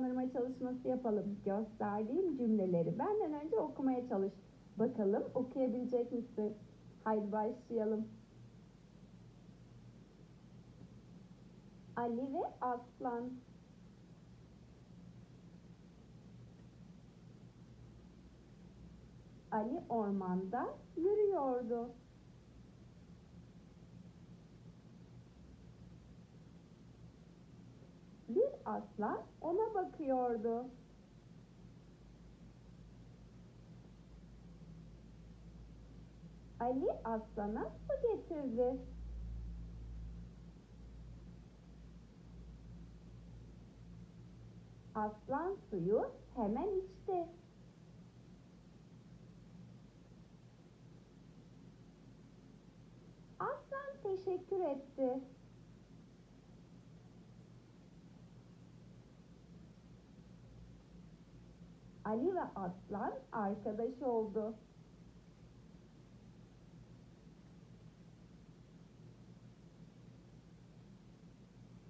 hızlandırma çalışması yapalım. Gösterdiğim cümleleri benden önce okumaya çalış. Bakalım okuyabilecek misin? Haydi başlayalım. Ali ve Aslan. Ali ormanda yürüyordu. Bir aslan ona bakıyordu. Ali aslana su getirdi. Aslan suyu hemen içti. Aslan teşekkür etti. Ali ve Aslan arkadaş oldu.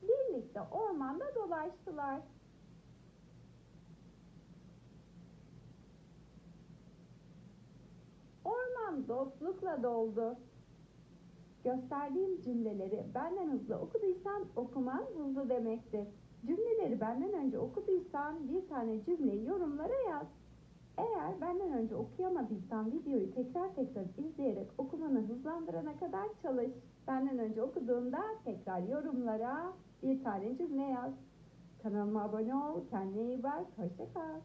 Birlikte ormanda dolaştılar. Orman dostlukla doldu. Gösterdiğim cümleleri benden hızlı okuduysan okuman hızlı demektir. Cümleleri benden önce okuduysan bir tane cümleyi yorumlara yaz. Eğer benden önce okuyamadıysan videoyu tekrar tekrar izleyerek okumanı hızlandırana kadar çalış. Benden önce okuduğunda tekrar yorumlara bir tane cümle yaz. Kanalıma abone ol, kendine iyi bak, hoşça kal.